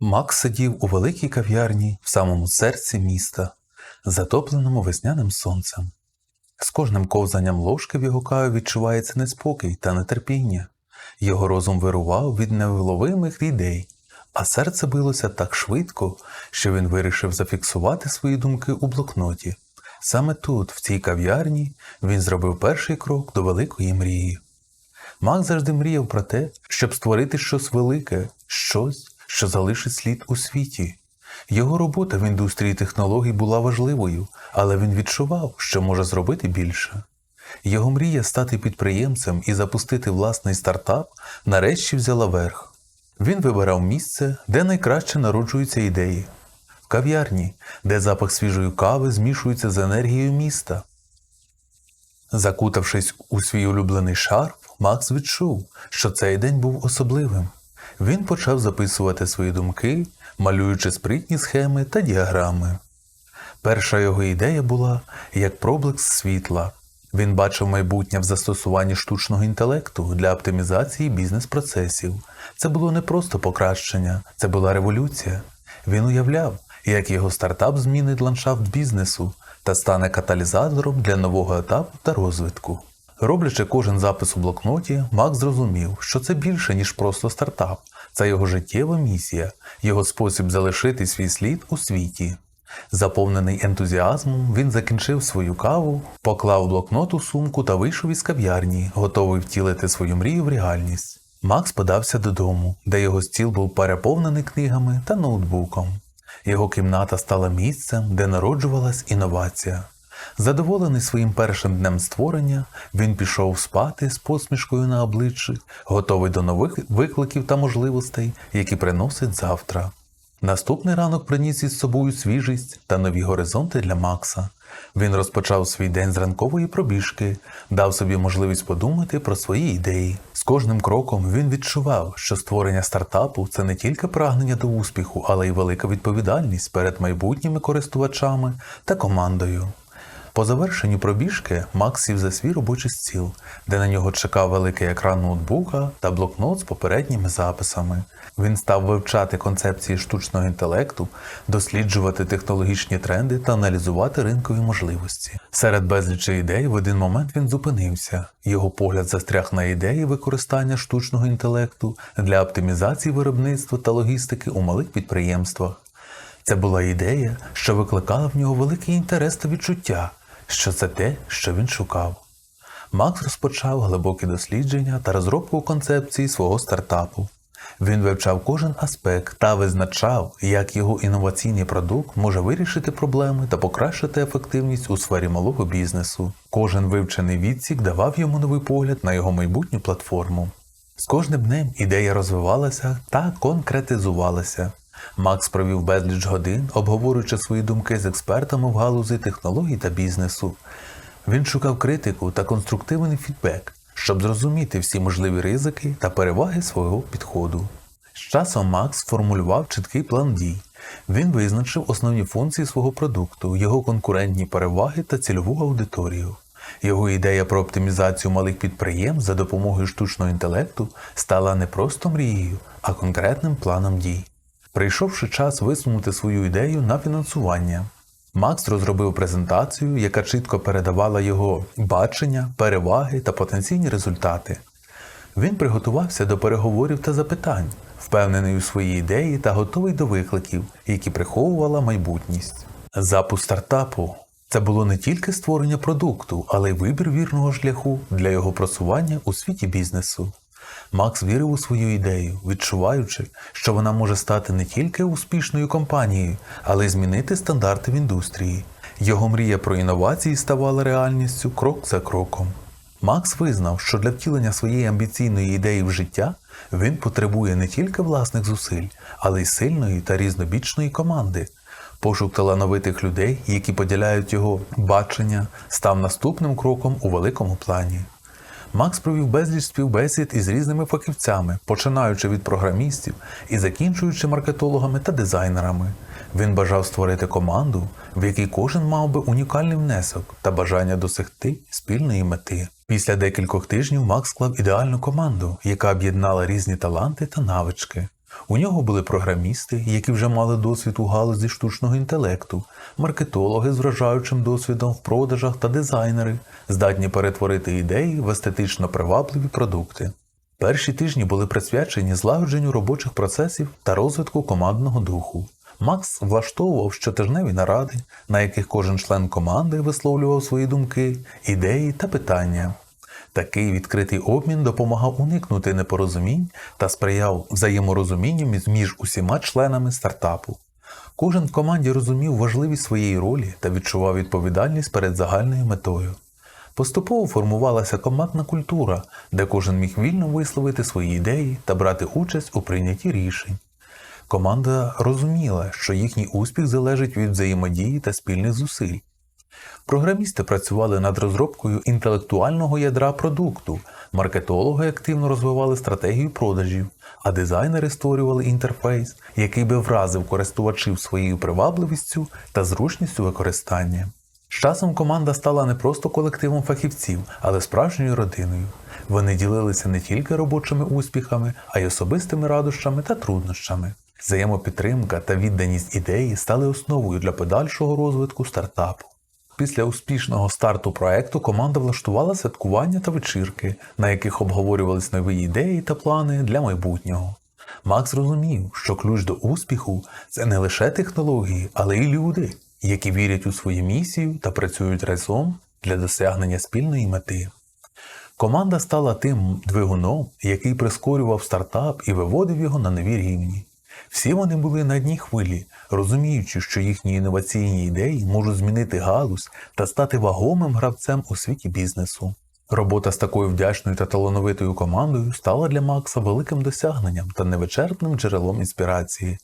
Макс сидів у великій кав'ярні в самому серці міста, затопленому весняним сонцем. З кожним ковзанням ложки в його каві відчувається неспокій та нетерпіння. Його розум вирував від невиловимих ідей, а серце билося так швидко, що він вирішив зафіксувати свої думки у блокноті. Саме тут, в цій кав'ярні, він зробив перший крок до великої мрії. Мак завжди мріяв про те, щоб створити щось велике, щось, що залишить слід у світі. Його робота в індустрії технологій була важливою, але він відчував, що може зробити більше. Його мрія стати підприємцем і запустити власний стартап нарешті взяла верх. Він вибирав місце, де найкраще народжуються ідеї, в кав'ярні, де запах свіжої кави змішується з енергією міста. Закутавшись у свій улюблений шарф, Макс відчув, що цей день був особливим. Він почав записувати свої думки, малюючи спритні схеми та діаграми. Перша його ідея була як проблиск світла. Він бачив майбутнє в застосуванні штучного інтелекту для оптимізації бізнес-процесів. Це було не просто покращення, це була революція. Він уявляв, як його стартап змінить ландшафт бізнесу та стане каталізатором для нового етапу та розвитку. Роблячи кожен запис у блокноті, Макс зрозумів, що це більше, ніж просто стартап, це його життєва місія, його спосіб залишити свій слід у світі. Заповнений ентузіазмом, він закінчив свою каву, поклав блокнот у сумку та вийшов із кав'ярні, готовий втілити свою мрію в реальність. Макс подався додому, де його стіл був переповнений книгами та ноутбуком. Його кімната стала місцем, де народжувалась інновація. Задоволений своїм першим днем створення, він пішов спати з посмішкою на обличчі, готовий до нових викликів та можливостей, які приносить завтра. Наступний ранок приніс із собою свіжість та нові горизонти для Макса. Він розпочав свій день з ранкової пробіжки, дав собі можливість подумати про свої ідеї. З кожним кроком він відчував, що створення стартапу це не тільки прагнення до успіху, але й велика відповідальність перед майбутніми користувачами та командою. По завершенню пробіжки Макс сів за свій робочий стіл, де на нього чекав великий екран ноутбука та блокнот з попередніми записами. Він став вивчати концепції штучного інтелекту, досліджувати технологічні тренди та аналізувати ринкові можливості. Серед безлічі ідей в один момент він зупинився. Його погляд застряг на ідеї використання штучного інтелекту для оптимізації виробництва та логістики у малих підприємствах. Це була ідея, що викликала в нього великий інтерес та відчуття, що це те, що він шукав. Макс розпочав глибокі дослідження та розробку концепції свого стартапу. Він вивчав кожен аспект та визначав, як його інноваційний продукт може вирішити проблеми та покращити ефективність у сфері малого бізнесу. Кожен вивчений відсік давав йому новий погляд на його майбутню платформу. З кожним днем ідея розвивалася та конкретизувалася. Макс провів безліч годин, обговорюючи свої думки з експертами в галузі технологій та бізнесу. Він шукав критику та конструктивний фідбек, щоб зрозуміти всі можливі ризики та переваги свого підходу. З часом Макс сформулював чіткий план дій. Він визначив основні функції свого продукту, його конкурентні переваги та цільову аудиторію. Його ідея про оптимізацію малих підприємств за допомогою штучного інтелекту стала не просто мрією, а конкретним планом дій. Прийшовши час висунути свою ідею на фінансування, Макс розробив презентацію, яка чітко передавала його бачення, переваги та потенційні результати. Він приготувався до переговорів та запитань, впевнений у своїй ідеї та готовий до викликів, які приховувала майбутність. Запуск стартапу це було не тільки створення продукту, але й вибір вірного шляху для його просування у світі бізнесу. Макс вірив у свою ідею, відчуваючи, що вона може стати не тільки успішною компанією, але й змінити стандарти в індустрії. Його мрія про інновації ставала реальністю крок за кроком. Макс визнав, що для втілення своєї амбіційної ідеї в життя він потребує не тільки власних зусиль, але й сильної та різнобічної команди. Пошук талановитих людей, які поділяють його бачення, став наступним кроком у великому плані. Макс провів безліч співбесід із різними фахівцями, починаючи від програмістів і закінчуючи маркетологами та дизайнерами. Він бажав створити команду, в якій кожен мав би унікальний внесок та бажання досягти спільної мети. Після декількох тижнів Макс склав ідеальну команду, яка об'єднала різні таланти та навички. У нього були програмісти, які вже мали досвід у галузі штучного інтелекту, маркетологи з вражаючим досвідом в продажах та дизайнери, здатні перетворити ідеї в естетично привабливі продукти. Перші тижні були присвячені злагодженню робочих процесів та розвитку командного духу. Макс влаштовував щотижневі наради, на яких кожен член команди висловлював свої думки, ідеї та питання. Такий відкритий обмін допомагав уникнути непорозумінь та сприяв взаєморозумінню між- усіма членами стартапу. Кожен в команді розумів важливість своєї ролі та відчував відповідальність перед загальною метою. Поступово формувалася командна культура, де кожен міг вільно висловити свої ідеї та брати участь у прийнятті рішень. Команда розуміла, що їхній успіх залежить від взаємодії та спільних зусиль. Програмісти працювали над розробкою інтелектуального ядра продукту, маркетологи активно розвивали стратегію продажів, а дизайнери створювали інтерфейс, який би вразив користувачів своєю привабливістю та зручністю використання. З часом команда стала не просто колективом фахівців, але справжньою родиною. Вони ділилися не тільки робочими успіхами, а й особистими радощами та труднощами. Взаємопідтримка та відданість ідеї стали основою для подальшого розвитку стартапу. Після успішного старту проекту команда влаштувала святкування та вечірки, на яких обговорювались нові ідеї та плани для майбутнього. Макс розумів, що ключ до успіху це не лише технології, але й люди, які вірять у свою місію та працюють разом для досягнення спільної мети. Команда стала тим двигуном, який прискорював стартап і виводив його на нові рівні. Всі вони були на одній хвилі, розуміючи, що їхні інноваційні ідеї можуть змінити галузь та стати вагомим гравцем у світі бізнесу. Робота з такою вдячною та талановитою командою стала для Макса великим досягненням та невичерпним джерелом інспірації.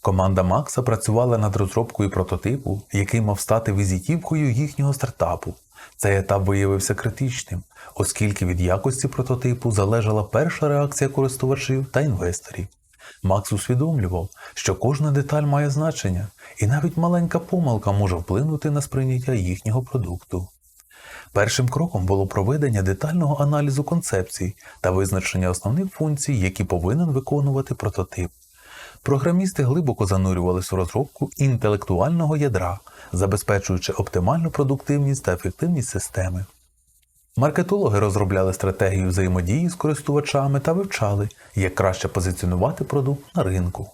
Команда Макса працювала над розробкою прототипу, який мав стати візитівкою їхнього стартапу. Цей етап виявився критичним, оскільки від якості прототипу залежала перша реакція користувачів та інвесторів. Макс усвідомлював, що кожна деталь має значення, і навіть маленька помилка може вплинути на сприйняття їхнього продукту. Першим кроком було проведення детального аналізу концепцій та визначення основних функцій, які повинен виконувати прототип. Програмісти глибоко занурювалися у розробку інтелектуального ядра, забезпечуючи оптимальну продуктивність та ефективність системи. Маркетологи розробляли стратегію взаємодії з користувачами та вивчали, як краще позиціонувати продукт на ринку.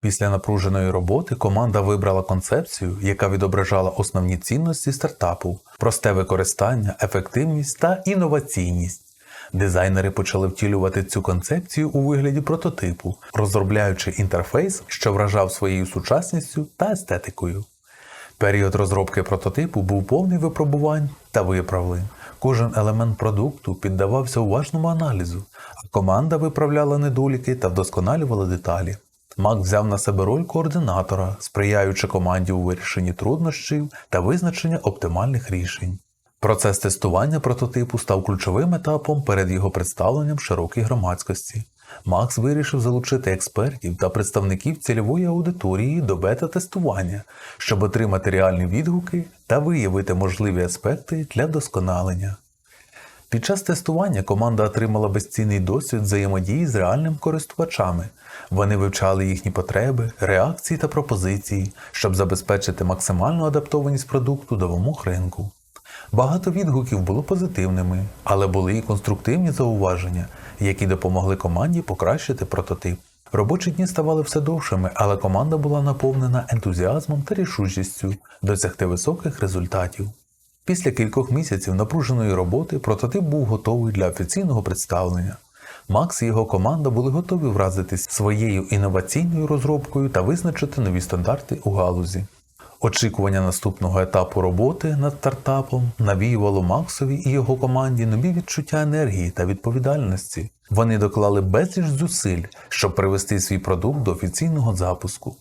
Після напруженої роботи команда вибрала концепцію, яка відображала основні цінності стартапу: просте використання, ефективність та інноваційність. Дизайнери почали втілювати цю концепцію у вигляді прототипу, розробляючи інтерфейс, що вражав своєю сучасністю та естетикою. Період розробки прототипу був повний випробувань та виправлень. Кожен елемент продукту піддавався уважному аналізу, а команда виправляла недоліки та вдосконалювала деталі. Мак взяв на себе роль координатора, сприяючи команді у вирішенні труднощів та визначенні оптимальних рішень. Процес тестування прототипу став ключовим етапом перед його представленням широкій громадськості. Макс вирішив залучити експертів та представників цільової аудиторії до бета-тестування, щоб отримати реальні відгуки та виявити можливі аспекти для вдосконалення. Під час тестування команда отримала безцінний досвід взаємодії з реальними користувачами. Вони вивчали їхні потреби, реакції та пропозиції, щоб забезпечити максимальну адаптованість продукту до вимог ринку. Багато відгуків було позитивними, але були і конструктивні зауваження, які допомогли команді покращити прототип. Робочі дні ставали все довшими, але команда була наповнена ентузіазмом та рішучістю досягти високих результатів. Після кількох місяців напруженої роботи прототип був готовий для офіційного представлення. Макс і його команда були готові вразитись своєю інноваційною розробкою та визначити нові стандарти у галузі. Очікування наступного етапу роботи над стартапом навіювало Максові і його команді нові відчуття енергії та відповідальності. Вони доклали безліч зусиль, щоб привести свій продукт до офіційного запуску.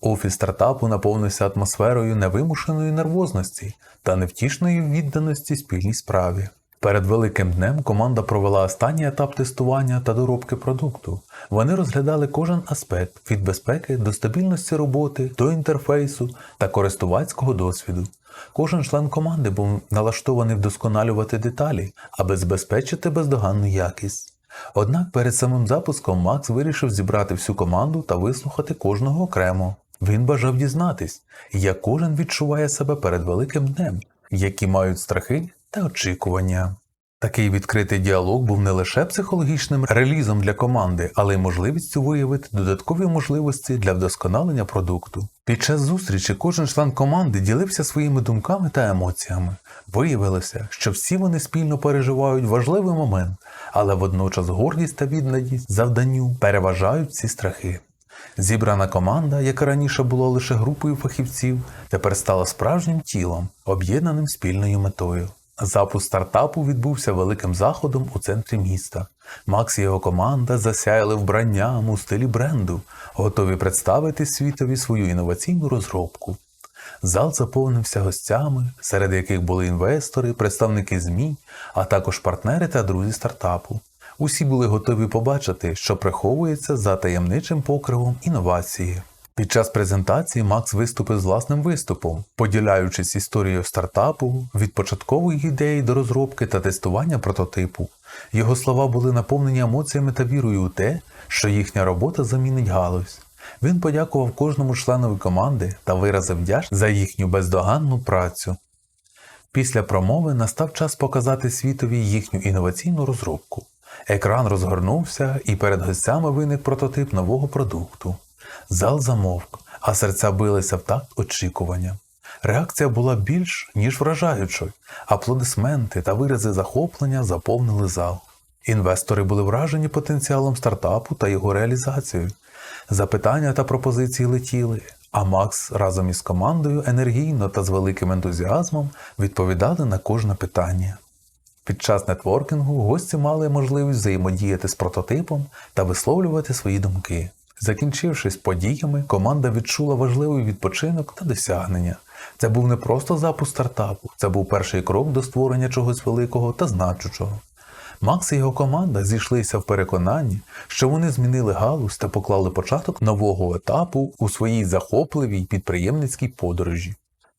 Офіс стартапу наповнився атмосферою невимушеної нервозності та невтішної відданості спільній справі. Перед великим днем команда провела останній етап тестування та доробки продукту. Вони розглядали кожен аспект від безпеки до стабільності роботи, до інтерфейсу та користувацького досвіду. Кожен член команди був налаштований вдосконалювати деталі, аби забезпечити бездоганну якість. Однак перед самим запуском Макс вирішив зібрати всю команду та вислухати кожного окремо. Він бажав дізнатись, як кожен відчуває себе перед великим днем, які мають страхи та очікування. Такий відкритий діалог був не лише психологічним релізом для команди, але й можливістю виявити додаткові можливості для вдосконалення продукту. Під час зустрічі кожен член команди ділився своїми думками та емоціями. Виявилося, що всі вони спільно переживають важливий момент, але водночас гордість та відданість завданню переважають ці страхи. Зібрана команда, яка раніше була лише групою фахівців, тепер стала справжнім тілом, об'єднаним спільною метою. Запуск стартапу відбувся великим заходом у центрі міста. Макс і його команда засяяли вбранням у стилі бренду, готові представити світові свою інноваційну розробку. Зал заповнився гостями, серед яких були інвестори, представники ЗМІ, а також партнери та друзі стартапу. Усі були готові побачити, що приховується за таємничим покривом інновації. Під час презентації Макс виступив з власним виступом, поділяючись історією стартапу від початкової ідеї до розробки та тестування прототипу. Його слова були наповнені емоціями та вірою у те, що їхня робота замінить галузь. Він подякував кожному членові команди та виразив вдячність за їхню бездоганну працю. Після промови настав час показати світові їхню інноваційну розробку. Екран розгорнувся, і перед гостями виник прототип нового продукту. Зал замовк, а серця билися в такт очікування. Реакція була більш ніж вражаючою, аплодисменти та вирази захоплення заповнили зал. Інвестори були вражені потенціалом стартапу та його реалізацією. Запитання та пропозиції летіли, а Макс разом із командою енергійно та з великим ентузіазмом відповідали на кожне питання. Під час нетворкінгу гості мали можливість взаємодіяти з прототипом та висловлювати свої думки. Закінчившись подіями, команда відчула важливий відпочинок та досягнення. Це був не просто запуск стартапу, це був перший крок до створення чогось великого та значучого. Макс і його команда зійшлися в переконанні, що вони змінили галузь та поклали початок нового етапу у своїй захопливій підприємницькій подорожі.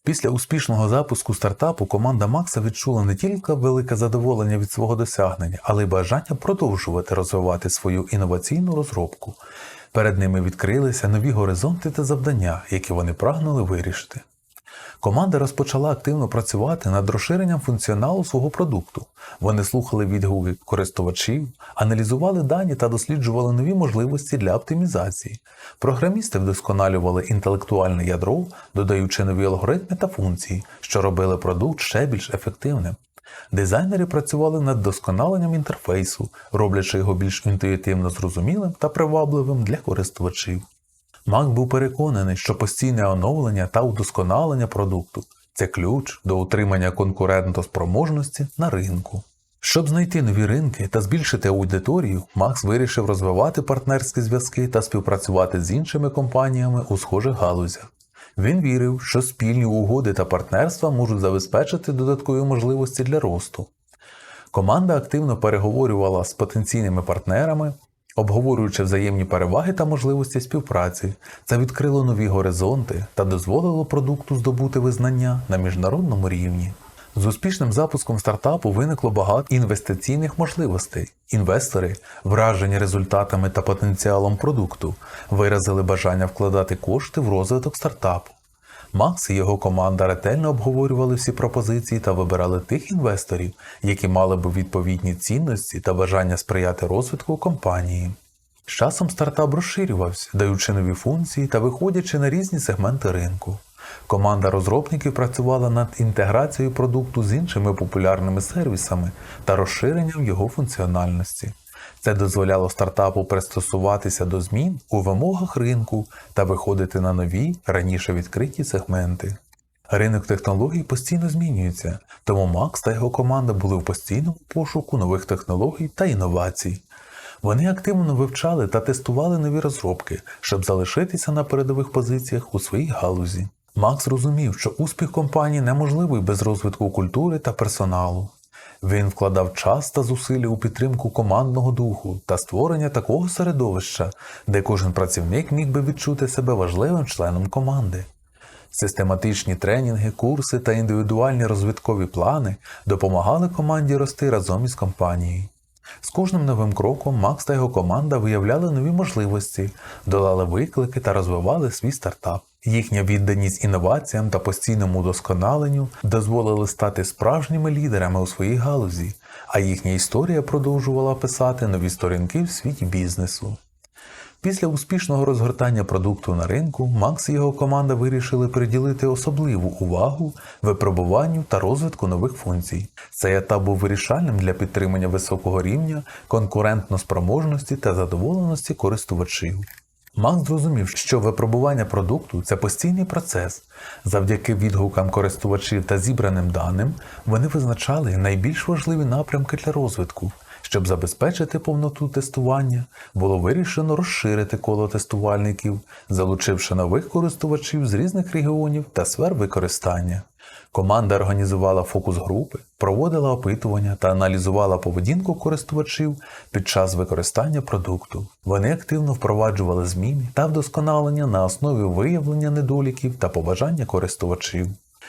Після успішного запуску стартапу команда Макса відчула не тільки велике задоволення від свого досягнення, але й бажання продовжувати розвивати свою інноваційну розробку. Перед ними відкрилися нові горизонти та завдання, які вони прагнули вирішити. Команда розпочала активно працювати над розширенням функціоналу свого продукту. Вони слухали відгуки користувачів, аналізували дані та досліджували нові можливості для оптимізації. Програмісти вдосконалювали інтелектуальне ядро, додаючи нові алгоритми та функції, що робили продукт ще більш ефективним. Дизайнери працювали над досконаленням інтерфейсу, роблячи його більш інтуїтивно зрозумілим та привабливим для користувачів. Мак був переконаний, що постійне оновлення та удосконалення продукту це ключ до утримання конкурентоспроможності на ринку. Щоб знайти нові ринки та збільшити аудиторію, Макс вирішив розвивати партнерські зв'язки та співпрацювати з іншими компаніями у схожих галузях. Він вірив, що спільні угоди та партнерства можуть забезпечити додаткові можливості для росту. Команда активно переговорювала з потенційними партнерами, обговорюючи взаємні переваги та можливості співпраці. Це відкрило нові горизонти та дозволило продукту здобути визнання на міжнародному рівні. З успішним запуском стартапу виникло багато інвестиційних можливостей. Інвестори, вражені результатами та потенціалом продукту, виразили бажання вкладати кошти в розвиток стартапу. Макс і його команда ретельно обговорювали всі пропозиції та вибирали тих інвесторів, які мали б відповідні цінності та бажання сприяти розвитку компанії. З часом стартап розширювався, даючи нові функції та виходячи на різні сегменти ринку. Команда розробників працювала над інтеграцією продукту з іншими популярними сервісами та розширенням його функціональності. Це дозволяло стартапу пристосуватися до змін у вимогах ринку та виходити на нові, раніше відкриті сегменти. Ринок технологій постійно змінюється, тому Макс та його команда були в постійному пошуку нових технологій та інновацій. Вони активно вивчали та тестували нові розробки, щоб залишитися на передових позиціях у своїй галузі. Макс розумів, що успіх компанії неможливий без розвитку культури та персоналу. Він вкладав час та зусилля у підтримку командного духу та створення такого середовища, де кожен працівник міг би відчути себе важливим членом команди. Систематичні тренінги, курси та індивідуальні розвиткові плани допомагали команді рости разом із компанією. З кожним новим кроком Макс та його команда виявляли нові можливості, долали виклики та розвивали свій стартап. Їхня відданість інноваціям та постійному удосконаленню дозволили стати справжніми лідерами у своїй галузі, а їхня історія продовжувала писати нові сторінки в світі бізнесу. Після успішного розгортання продукту на ринку Макс і його команда вирішили приділити особливу увагу випробуванню та розвитку нових функцій. Цей етап був вирішальним для підтримання високого рівня конкурентноспроможності та задоволеності користувачів. Макс зрозумів, що випробування продукту це постійний процес. Завдяки відгукам користувачів та зібраним даним вони визначали найбільш важливі напрямки для розвитку. Щоб забезпечити повноту тестування, було вирішено розширити коло тестувальників, залучивши нових користувачів з різних регіонів та сфер використання. Команда організувала фокус-групи, проводила опитування та аналізувала поведінку користувачів під час використання продукту. Вони активно впроваджували зміни та вдосконалення на основі виявлення недоліків та побажання користувачів.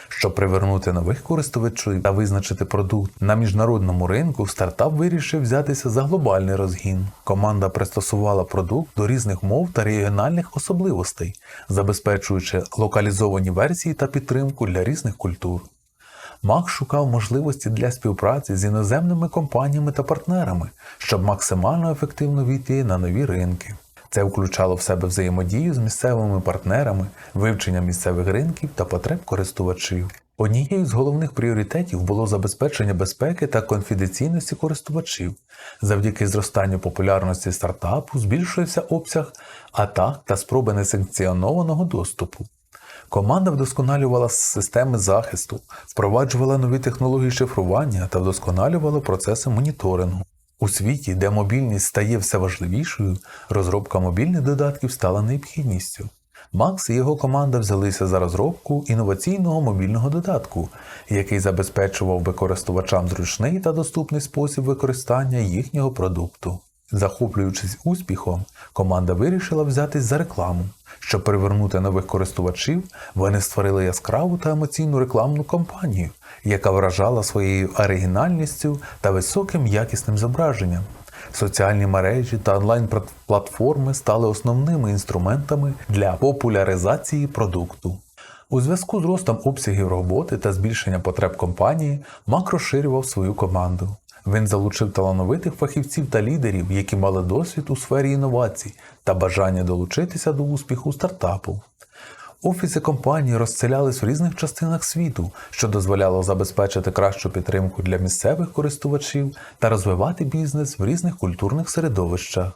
Щоб привернути нових користувачів та визначити продукт на міжнародному ринку, стартап вирішив взятися за глобальний розгін. Команда пристосувала продукт до різних мов та регіональних особливостей, забезпечуючи локалізовані версії та підтримку для різних культур. Мак шукав можливості для співпраці з іноземними компаніями та партнерами, щоб максимально ефективно війти на нові ринки. Це включало в себе взаємодію з місцевими партнерами, вивчення місцевих ринків та потреб користувачів. Однією з головних пріоритетів було забезпечення безпеки та конфіденційності користувачів. Завдяки зростанню популярності стартапу збільшується обсяг атак та спроби несанкціонованого доступу. Команда вдосконалювала системи захисту, впроваджувала нові технології шифрування та вдосконалювала процеси моніторингу. У світі, де мобільність стає все важливішою, розробка мобільних додатків стала необхідністю. Макс і його команда взялися за розробку інноваційного мобільного додатку, який забезпечував би користувачам зручний та доступний спосіб використання їхнього продукту. Захоплюючись успіхом, команда вирішила взятись за рекламу. Щоб привернути нових користувачів, вони створили яскраву та емоційну рекламну кампанію, яка вражала своєю оригінальністю та високим якісним зображенням. Соціальні мережі та онлайн-платформи стали основними інструментами для популяризації продукту. У зв'язку з ростом обсягів роботи та збільшенням потреб компанії, Мак розширював свою команду. Він залучив талановитих фахівців та лідерів, які мали досвід у сфері інновацій та бажання долучитися до успіху стартапу. Офіси компанії розселялись в різних частинах світу, що дозволяло забезпечити кращу підтримку для місцевих користувачів та розвивати бізнес в різних культурних середовищах.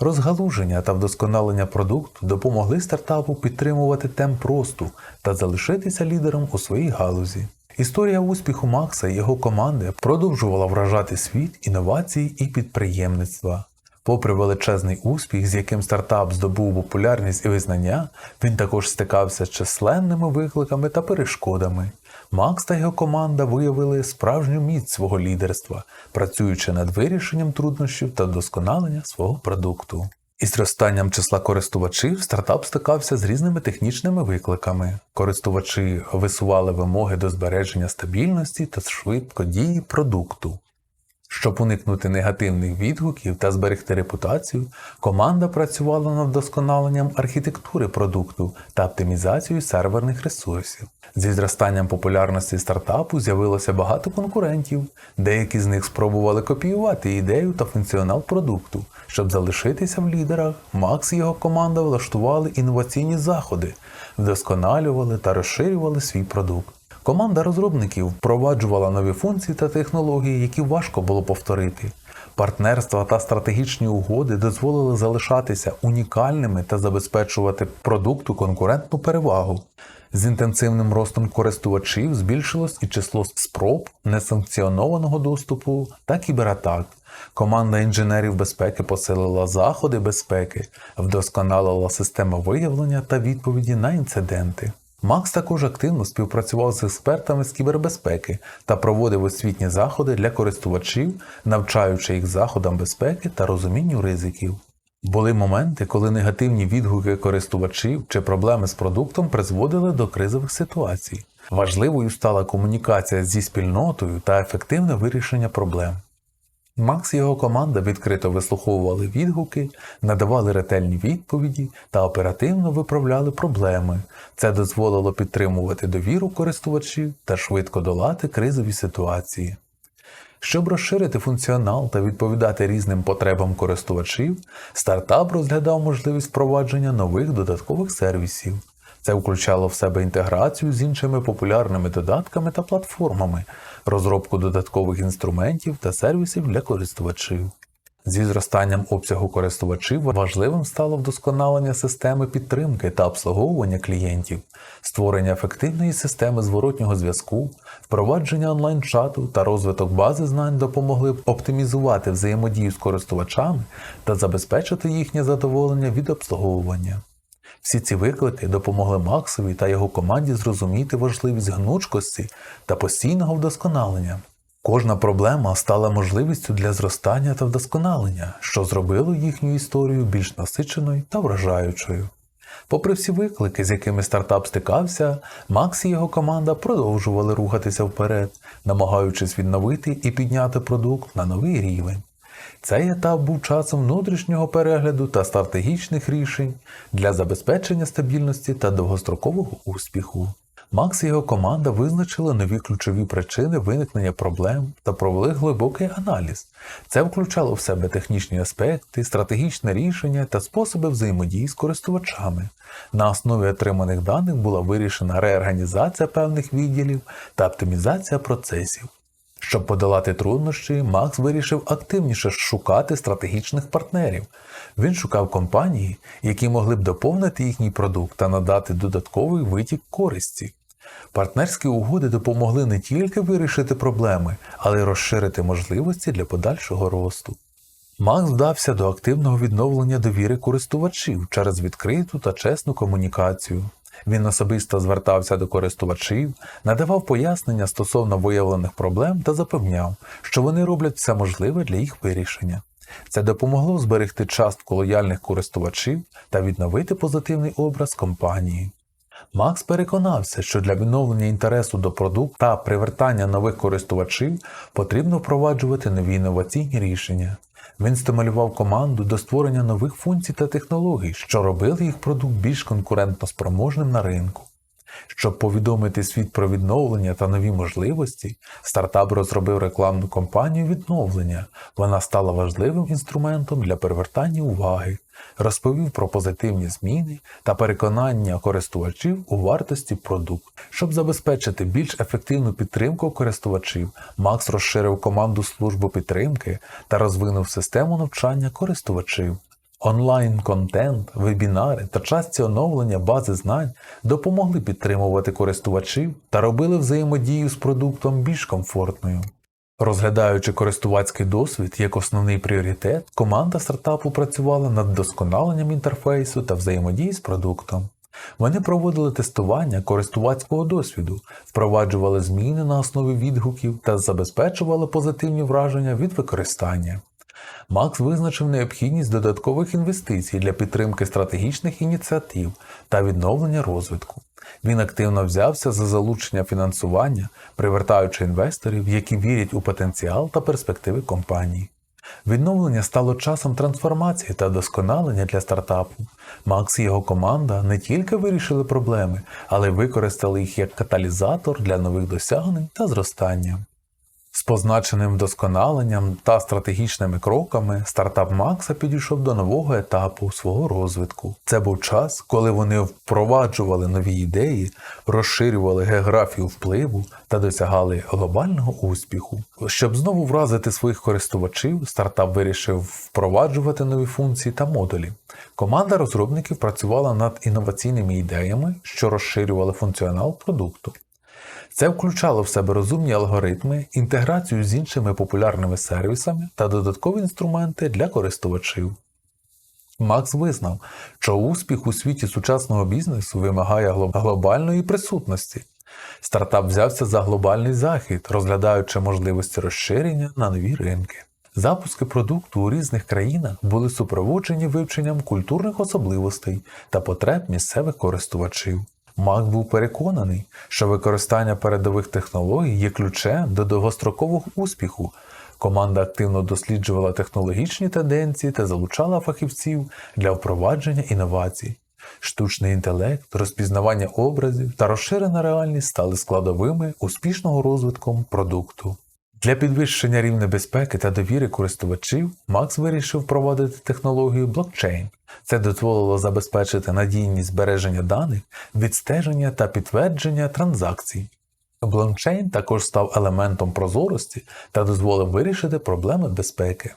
Розгалуження та вдосконалення продукту допомогли стартапу підтримувати темп росту та залишитися лідером у своїй галузі. Історія успіху Макса і його команди продовжувала вражати світ інновацій і підприємництва. Попри величезний успіх, з яким стартап здобув популярність і визнання, він також стикався з численними викликами та перешкодами. Макс та його команда виявили справжню міць свого лідерства, працюючи над вирішенням труднощів та вдосконаленням свого продукту. Із зростанням числа користувачів стартап стикався з різними технічними викликами. Користувачі висували вимоги до збереження стабільності та швидкодії продукту. Щоб уникнути негативних відгуків та зберегти репутацію, команда працювала над вдосконаленням архітектури продукту та оптимізацією серверних ресурсів. Зі зростанням популярності стартапу з'явилося багато конкурентів, деякі з них спробували копіювати ідею та функціонал продукту. Щоб залишитися в лідерах, Макс і його команда влаштували інноваційні заходи, вдосконалювали та розширювали свій продукт. Команда розробників впроваджувала нові функції та технології, які важко було повторити. Партнерства та стратегічні угоди дозволили залишатися унікальними та забезпечувати продукту конкурентну перевагу. З інтенсивним ростом користувачів збільшилось і число спроб несанкціонованого доступу та кібератак. Команда інженерів безпеки посилила заходи безпеки, вдосконалила систему виявлення та відповіді на інциденти. Макс також активно співпрацював з експертами з кібербезпеки та проводив освітні заходи для користувачів, навчаючи їх заходам безпеки та розумінню ризиків. Були моменти, коли негативні відгуки користувачів чи проблеми з продуктом призводили до кризових ситуацій. Важливою стала комунікація зі спільнотою та ефективне вирішення проблем. Макс і його команда відкрито вислуховували відгуки, надавали ретельні відповіді та оперативно виправляли проблеми. Це дозволило підтримувати довіру користувачів та швидко долати кризові ситуації. Щоб розширити функціонал та відповідати різним потребам користувачів, стартап розглядав можливість впровадження нових додаткових сервісів. Це включало в себе інтеграцію з іншими популярними додатками та платформами, розробку додаткових інструментів та сервісів для користувачів. Зі зростанням обсягу користувачів важливим стало вдосконалення системи підтримки та обслуговування клієнтів, створення ефективної системи зворотнього зв'язку, впровадження онлайн-чату та розвиток бази знань допомогли оптимізувати взаємодію з користувачами та забезпечити їхнє задоволення від обслуговування. Всі ці виклики допомогли Максові та його команді зрозуміти важливість гнучкості та постійного вдосконалення. Кожна проблема стала можливістю для зростання та вдосконалення, що зробило їхню історію більш насиченою та вражаючою. Попри всі виклики, з якими стартап стикався, Макс і його команда продовжували рухатися вперед, намагаючись відновити і підняти продукт на новий рівень. Цей етап був часом внутрішнього перегляду та стратегічних рішень для забезпечення стабільності та довгострокового успіху. Макс і його команда визначили нові ключові причини виникнення проблем та провели глибокий аналіз. Це включало в себе технічні аспекти, стратегічне рішення та способи взаємодії з користувачами. На основі отриманих даних була вирішена реорганізація певних відділів та оптимізація процесів. Щоб подолати труднощі, Макс вирішив активніше шукати стратегічних партнерів. Він шукав компанії, які могли б доповнити їхній продукт та надати додатковий витік користі. Партнерські угоди допомогли не тільки вирішити проблеми, але й розширити можливості для подальшого росту. Макс вдався до активного відновлення довіри користувачів через відкриту та чесну комунікацію. Він особисто звертався до користувачів, надавав пояснення стосовно виявлених проблем та запевняв, що вони роблять все можливе для їх вирішення. Це допомогло зберегти частку лояльних користувачів та відновити позитивний образ компанії. Макс переконався, що для відновлення інтересу до продукту та привертання нових користувачів потрібно впроваджувати нові інноваційні рішення. Він стимулював команду до створення нових функцій та технологій, що робили їх продукт більш конкурентоспроможним на ринку. Щоб повідомити світ про відновлення та нові можливості, стартап розробив рекламну кампанію відновлення. Вона стала важливим інструментом для привертання уваги, розповів про позитивні зміни та переконання користувачів у вартості продукту. Щоб забезпечити більш ефективну підтримку користувачів, Макс розширив команду служби підтримки та розвинув систему навчання користувачів. Онлайн-контент, вебінари та часті оновлення бази знань допомогли підтримувати користувачів та робили взаємодію з продуктом більш комфортною. Розглядаючи користувацький досвід як основний пріоритет, команда стартапу працювала над досконаленням інтерфейсу та взаємодії з продуктом. Вони проводили тестування користувацького досвіду, впроваджували зміни на основі відгуків та забезпечували позитивні враження від використання. Макс визначив необхідність додаткових інвестицій для підтримки стратегічних ініціатив та відновлення розвитку. Він активно взявся за залучення фінансування, привертаючи інвесторів, які вірять у потенціал та перспективи компанії. Відновлення стало часом трансформації та досконалення для стартапу. Макс і його команда не тільки вирішили проблеми, але й використали їх як каталізатор для нових досягнень та зростання. З позначеним вдосконаленням та стратегічними кроками стартап Макса підійшов до нового етапу свого розвитку. Це був час, коли вони впроваджували нові ідеї, розширювали географію впливу та досягали глобального успіху. Щоб знову вразити своїх користувачів, стартап вирішив впроваджувати нові функції та модулі. Команда розробників працювала над інноваційними ідеями, що розширювали функціонал продукту. Це включало в себе розумні алгоритми, інтеграцію з іншими популярними сервісами та додаткові інструменти для користувачів. Макс визнав, що успіх у світі сучасного бізнесу вимагає глобальної присутності. Стартап взявся за глобальний захід, розглядаючи можливості розширення на нові ринки. Запуски продукту у різних країнах були супроводжені вивченням культурних особливостей та потреб місцевих користувачів. Мак був переконаний, що використання передових технологій є ключем до довгострокового успіху. Команда активно досліджувала технологічні тенденції та залучала фахівців для впровадження інновацій. Штучний інтелект, розпізнавання образів та розширена реальність стали складовими успішного розвитку продукту. Для підвищення рівня безпеки та довіри користувачів Макс вирішив впровадити технологію блокчейн. Це дозволило забезпечити надійність збереження даних, відстеження та підтвердження транзакцій. Блокчейн також став елементом прозорості та дозволив вирішити проблеми безпеки.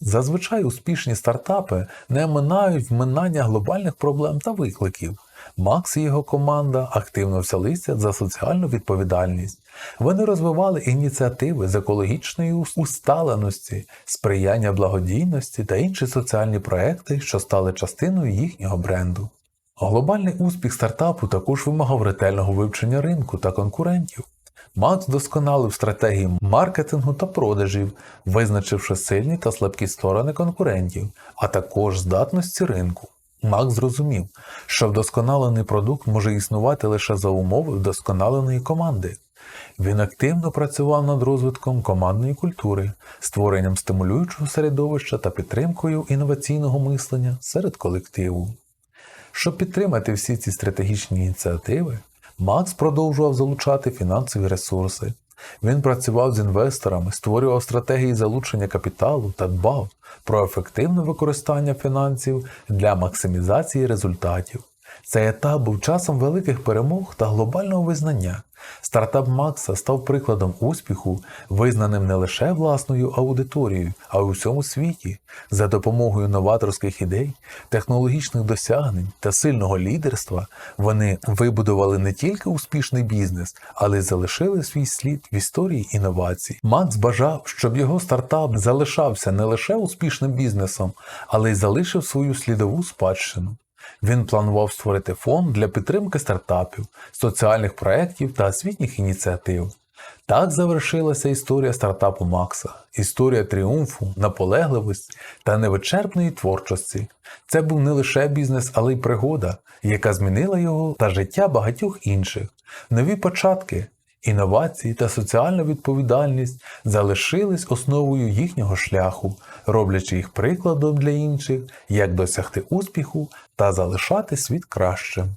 Зазвичай успішні стартапи не оминають вминання глобальних проблем та викликів. Макс і його команда активно взялися за соціальну відповідальність. Вони розвивали ініціативи з екологічної усталеності, сприяння благодійності та інші соціальні проекти, що стали частиною їхнього бренду. Глобальний успіх стартапу також вимагав ретельного вивчення ринку та конкурентів. Макс досконалив стратегії маркетингу та продажів, визначивши сильні та слабкі сторони конкурентів, а також здатності ринку. Макс зрозумів, що вдосконалений продукт може існувати лише за умови вдосконаленої команди. Він активно працював над розвитком командної культури, створенням стимулюючого середовища та підтримкою інноваційного мислення серед колективу. Щоб підтримати всі ці стратегічні ініціативи, Макс продовжував залучати фінансові ресурси. Він працював з інвесторами, створював стратегії залучення капіталу та дбав про ефективне використання фінансів для максимізації результатів. Цей етап був часом великих перемог та глобального визнання. Стартап Макса став прикладом успіху, визнаним не лише власною аудиторією, а й у всьому світі. За допомогою новаторських ідей, технологічних досягнень та сильного лідерства вони вибудували не тільки успішний бізнес, але й залишили свій слід в історії інновацій. Макс бажав, щоб його стартап залишався не лише успішним бізнесом, але й залишив свою слідову спадщину. Він планував створити фонд для підтримки стартапів, соціальних проєктів та освітніх ініціатив. Так завершилася історія стартапу Макса, історія тріумфу, наполегливості та невичерпної творчості. Це був не лише бізнес, але й пригода, яка змінила його та життя багатьох інших. Нові початки, інновації та соціальна відповідальність залишились основою їхнього шляху, роблячи їх прикладом для інших, як досягти успіху та залишати світ кращим.